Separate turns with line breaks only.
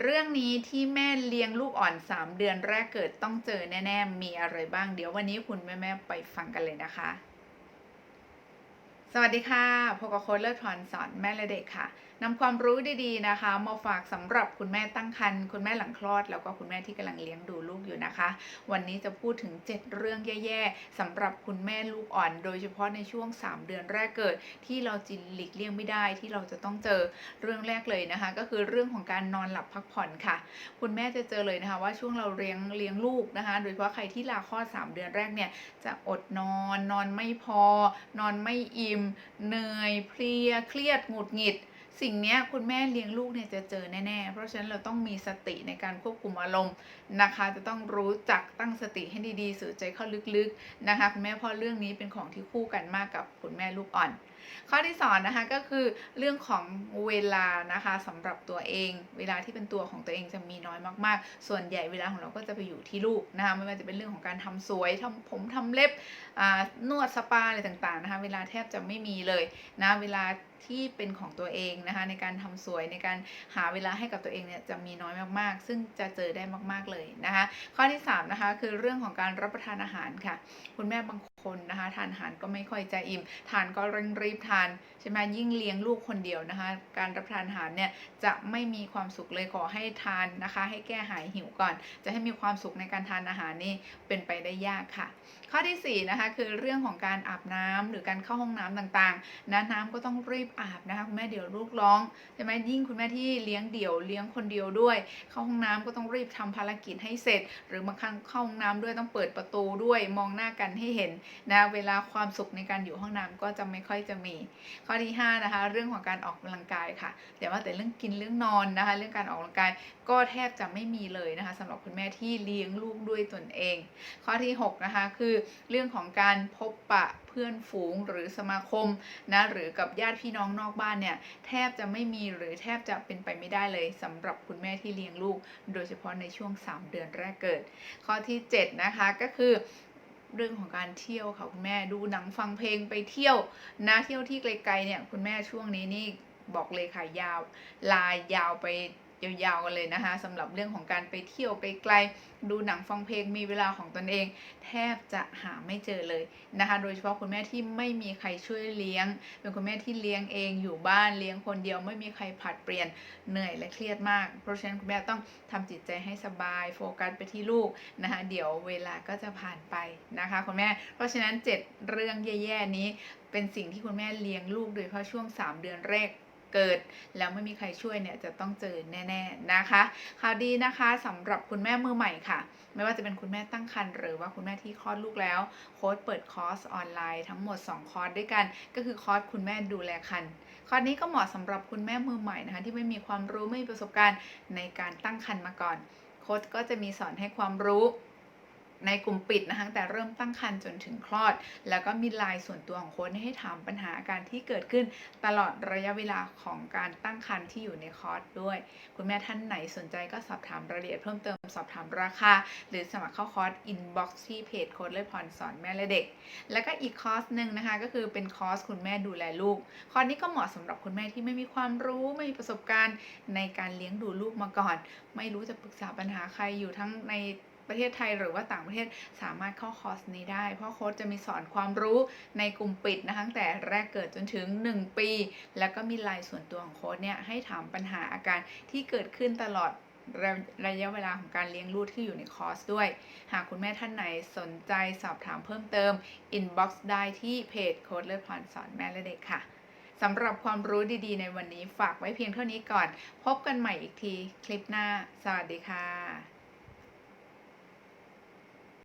เรื่องนี้ที่แม่เลี้ยงลูกอ่อน 3 เดือนแรกเกิดต้องเจอแน่ ๆ มีอะไรบ้าง เดี๋ยววันนี้คุณแม่ ๆ ไปฟังกันเลยนะคะ สวัสดีค่ะพบกับโค้ชเลิศพรสอนแม่และเด็กค่ะนำความรู้ดีๆนะคะ มาฝากสำหรับคุณแม่ตั้งครรภ์คุณแม่หลังคลอด แล้วก็คุณแม่ที่กำลังเลี้ยงดูลูกอยู่นะคะ วันนี้จะพูดถึง 7 เรื่องแย่ๆสำหรับคุณแม่ลูกอ่อน โดยเฉพาะในช่วง 3 เดือนแรกเกิด ที่เราจินหลีกเลี่ยงไม่ได้ที่เราจะต้องเจอเรื่องแรกเลยนะคะ ก็คือเรื่องของการนอนหลับพักผ่อนค่ะ คุณแม่จะเจอเลยนะคะว่าช่วงเราเลี้ยงเลี้ยงลูกนะคะ โดยเฉพาะใครที่ลาคลอด 3 เดือนแรกเนี่ยจะอดนอน นอนไม่พอ นอนไม่อิ่มเหนื่อยเพลียเครียดหงุดหงิด สิ่งนี้คุณแม่เลี้ยงลูกเนี่ยจะเจอแน่ๆ เพราะฉะนั้นเราต้องมีสติในการควบคุมอารมณ์นะคะ จะต้องรู้จักตั้งสติให้ดีๆสื่อใจเข้าลึกๆนะคะคุณแม่พ่อเรื่องนี้เป็นของที่คู่กันมากกับคุณแม่ลูกอ่อน ข้อที่สอนนะคะก็คือเรื่องของเวลานะคะสำหรับตัวเอง เวลาที่เป็นตัวของตัวเองจะมีน้อยมากๆ ส่วนใหญ่เวลาของเราก็จะไปอยู่ที่ลูกนะคะไม่ว่าจะเป็นเรื่องของการทำสวยทำผมทำเล็บอ่านวดสปาอะไรต่างๆนะคะเวลาแทบจะไม่มีเลยนะเวลาที่เป็นของตัวเองนะคะในการทำสวยในการหาเวลาให้กับตัวเองเนี่ยจะมีน้อยมากๆ ซึ่งจะเจอได้มากๆเลยนะคะข้อที่สามนะคะคือเรื่องของการรับประทานอาหารค่ะ คุณแม่บางคนนะคะทานอาหารก็ไม่ค่อยจะอิ่ม ทานก็เร่งรีบทานใช่ไหมยิ่งเลี้ยงลูกคนเดียวนะคะ การรับประทานอาหารเนี่ยจะไม่มีความสุขเลยขอให้ทานนะคะ ให้แก้หายหิวก่อน จะให้มีความสุขในการทานอาหารนี่เป็นไปได้ยากค่ะ ข้อที่สี่นะคะคือเรื่องของการอาบน้ำหรือการเข้าห้องน้ำต่างๆนะน้ำก็ต้องรีบอาบนะคะคุณแม่เดี๋ยวลูกร้องใช่ไหมยิ่งคุณแม่ที่เลี้ยงเดี่ยวเลี้ยงคนเดียวด้วย เข้าห้องน้ำก็ต้องรีบทำภารกิจให้เสร็จ หรือบางครั้งเข้าห้องน้ำด้วยต้องเปิดประตูด้วยมองหน้ากันให้เห็นนะเวลาความสุขในการอยู่ห้องน้ำก็จะไม่ค่อยจะมีข้อที่5นะคะเรื่องของการออกกำลังกายค่ะแต่ว่าแต่เรื่องกินเรื่องนอนนะคะ เรื่องการออกกำลังกายก็แทบจะไม่มีเลยนะคะสำหรับคุณแม่ที่เลี้ยงลูกด้วยตนเอง ข้อที่6นะคะคือเรื่องของการพบปะเพื่อนฝูงหรือสมาคมนะหรือกับญาติพี่น้องนอกบ้านเนี่ยแทบจะไม่มีหรือแทบจะเป็นไปไม่ได้เลยสำหรับคุณแม่ที่เลี้ยงลูก โดยเฉพาะในช่วง 3 เดือนแรกเกิด ข้อที่7นะคะก็คือ เรื่องของการเที่ยวค่ะคุณแม่ดูหนังฟังเพลงไปเที่ยวนะเที่ยวที่ไกลๆเนี่ยคุณแม่ช่วงนี้นี่บอกเลยค่ะยาวลายาวไป ยาวๆกันเลยนะคะสำหรับเรื่องของการไปเที่ยวไปไกล ดูหนังฟังเพลงมีเวลาของตนเอง แทบจะหาไม่เจอเลยนะคะ โดยเฉพาะคุณแม่ที่ไม่มีใครช่วยเลี้ยง เป็นคุณแม่ที่เลี้ยงเองอยู่บ้านเลี้ยงคนเดียวไม่มีใครผัดเปลี่ยนเหนื่อยและเครียดมาก เพราะฉะนั้นคุณแม่ต้องทำจิตใจให้สบาย โฟกัสไปที่ลูกนะคะเดี๋ยวเวลาก็จะผ่านไปนะคะคุณแม่ เพราะฉะนั้น 7 เรื่องแย่ๆนี้เป็นสิ่งที่คุณแม่เลี้ยงลูกโดยเฉพาะช่วง 3 เดือนแรก เกิด แล้วไม่มีใครช่วยเนี่ยจะต้องเจอแน่ๆนะคะข่าวดีนะคะสำหรับคุณแม่มือใหม่ค่ะ ไม่ว่าจะเป็นคุณแม่ตั้งครรภ์หรือว่าคุณแม่ที่คลอดลูกแล้ว โค้ดเปิดคอร์สออนไลน์ทั้งหมด 2 คอร์สด้วยกัน ก็คือคอร์สคุณแม่ดูแลครรภ์คอร์สนี้ก็เหมาะสำหรับคุณแม่มือใหม่นะคะที่ไม่มีความรู้ไม่มีประสบการณ์ในการตั้งครรภ์มาก่อน โค้ดก็จะมีสอนให้ความรู้ ในกลุ่มปิดนะคะแต่เริ่มตั้งครรภ์จนถึงคลอด แล้วก็มีไลน์ส่วนตัวของค้ดให้ถามปัญหาอาการที่เกิดขึ้นตลอดระยะเวลาของการตั้งครรภ์ที่อยู่ในคอร์สด้วย คุณแม่ท่านไหนสนใจก็สอบถามรายละเอียดเพิ่มเติมสอบถามราคา หรือสมัครเข้าคอร์สอินบ็อกซ์ที่เพจโค้ดเลยพรสอนแม่และเด็ก แล้วก็อีกคอร์สหนึ่งนะคะ ก็คือเป็นคอร์สคุณแม่ดูแลลูก คอร์สนี้ก็เหมาะสำหรับคุณแม่ที่ไม่มีความรู้ไม่มีประสบการณ์ในการเลี้ยงดูลูกมาก่อน ไม่รู้จะปรึกษาปัญหาใครอยู่ทั้งใน ประเทศไทยหรือว่าต่างประเทศสามารถเข้าคอร์สนี้ได้ เพราะโค้ชจะมีสอนความรู้ในกลุ่มปิดนะคะตั้งแต่แรกเกิดจนถึง 1 ปี แล้วก็มีไลน์ส่วนตัวของโค้ชเนี่ยให้ถามปัญหาอาการที่เกิดขึ้นตลอดระระยะเวลาของการเลี้ยงลูกที่อยู่ในคอร์สด้วย หากคุณแม่ท่านไหนสนใจสอบถามเพิ่มเติมอินบ็อกซ์ได้ที่เพจโค้ดเลิศพรสอนแม่และเด็กค่ะสำหรับความรู้ดีๆ ในวันนี้ฝากไว้เพียงเท่านี้ก่อน พบกันใหม่อีกทีคลิปหน้า สวัสดีค่ะ